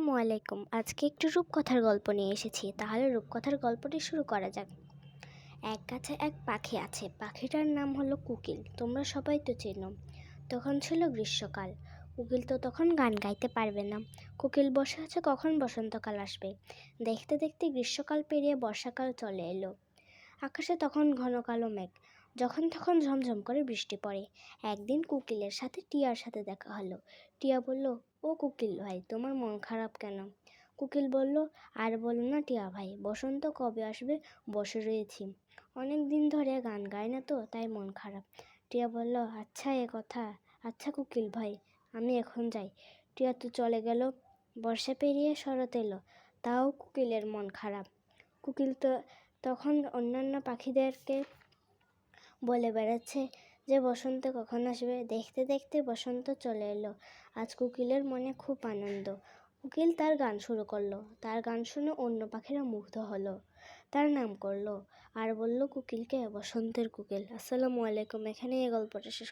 আসসালামু আলাইকুম। আজকে একটু রূপকথার গল্প নিয়ে এসেছি। তাহলে রূপকথার গল্পটি শুরু করা যাক। এক গাছে এক পাখি আছে। পাখিটার নাম হলো কুকিল। তোমরা সবাই তো চেনো। তখন ছিল গ্রীষ্মকাল। কুকিল তো তখন গান গাইতে পারবে না। কুকিল বসে আছে কখন বসন্তকাল আসবে? দেখতে দেখতে গ্রীষ্মকাল পেরিয়ে বর্ষাকাল চলে এলো। আকাশে তখন ঘন কালো মেঘ। যখন তখন ঝমঝম করে বৃষ্টি পড়ে। একদিন কুকিলের সাথে টিয়ার সাথে দেখা হলো। টিয়া বলল, ও কুকিল ভাই, তোমার মন খারাপ কেন? কুকিল বলল, আর বলো না টিয়া ভাই, বসন্ত কবে আসবে বসে রয়েছি। অনেক দিন ধরে গান গাই না তো, তাই মন খারাপ। টিয়া বলল আচ্ছা এ কথা আচ্ছা কুকিল ভাই, আমি এখন যাই। টিয়া তো চলে গেল, বর্ষা পেরিয়ে শরৎ এলো, তাও কুকিলের মন খারাপ। কুকিল তো তখন অন্যান্য পাখিদেরকে বলে বেড়াচ্ছে যে বসন্ত কখন আসবে? দেখতে দেখতে বসন্ত চলে এলো। আজ কুকিলের মনে খুব আনন্দ। কুকিল তার গান শুরু করল। তার গান শুনে অন্য পাখিরা মুগ্ধ হলো। তার নাম করল। আর বলল, কুকিলকে বসন্তের কুকিল। আসসালামু আলাইকুম। এখানে এই গল্পটা শেষ